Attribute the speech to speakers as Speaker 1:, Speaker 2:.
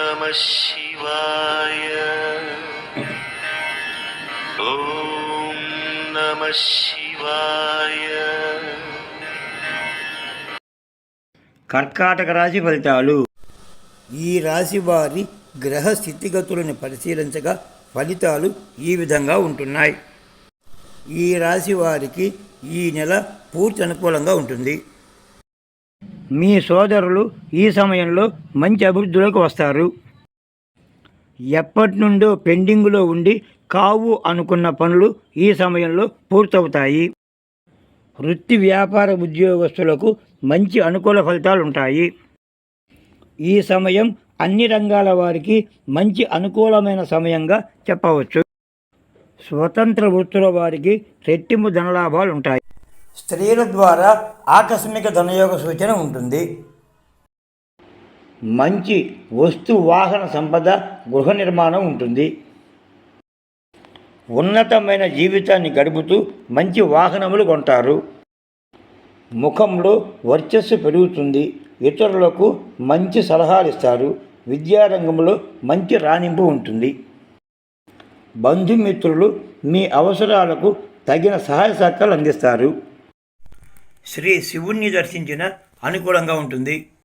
Speaker 1: నమ శివాయ నమ శివాయ
Speaker 2: కర్కాటక రాశి ఫలితాలు.
Speaker 3: ఈ రాశి వారి గ్రహ స్థితిగతులను పరిశీలించగా ఫలితాలు ఈ విధంగా ఉంటున్నాయి. ఈ రాశి వారికి ఈ నెల పూర్తి అనుకూలంగా ఉంటుంది.
Speaker 2: మీ సోదరులు ఈ సమయంలో మంచి అభివృద్ధిలోకి వస్తారు. ఎప్పటి నుండో పెండింగ్లో ఉండి కావు అనుకున్న పనులు ఈ సమయంలో పూర్తవుతాయి. వృత్తి వ్యాపార ఉద్యోగస్తులకు మంచి అనుకూల ఫలితాలు ఉంటాయి. ఈ సమయం అన్ని రంగాల వారికి మంచి అనుకూలమైన సమయంగా చెప్పవచ్చు. స్వతంత్ర వృత్తుల వారికి రెట్టింపు ధనలాభాలు ఉంటాయి.
Speaker 3: స్త్రీల ద్వారా ఆకస్మిక ధనయోగ సూచన ఉంటుంది.
Speaker 2: మంచి వస్తు వాహన సంపద గృహ నిర్మాణం ఉంటుంది. ఉన్నతమైన జీవితాన్ని గడుపుతూ మంచి వాహనములు కొంటారు. ముఖంలో వర్చస్సు పెరుగుతుంది. ఇతరులకు మంచి సలహాలు ఇస్తారు. విద్యారంగంలో మంచి రాణింపు ఉంటుంది. బంధుమిత్రులు మీ అవసరాలకు తగిన సహాయ సహకారాలు అందిస్తారు.
Speaker 3: శ్రీ శివుణ్ణి దర్శించిన అనుకూలంగా ఉంటుంది.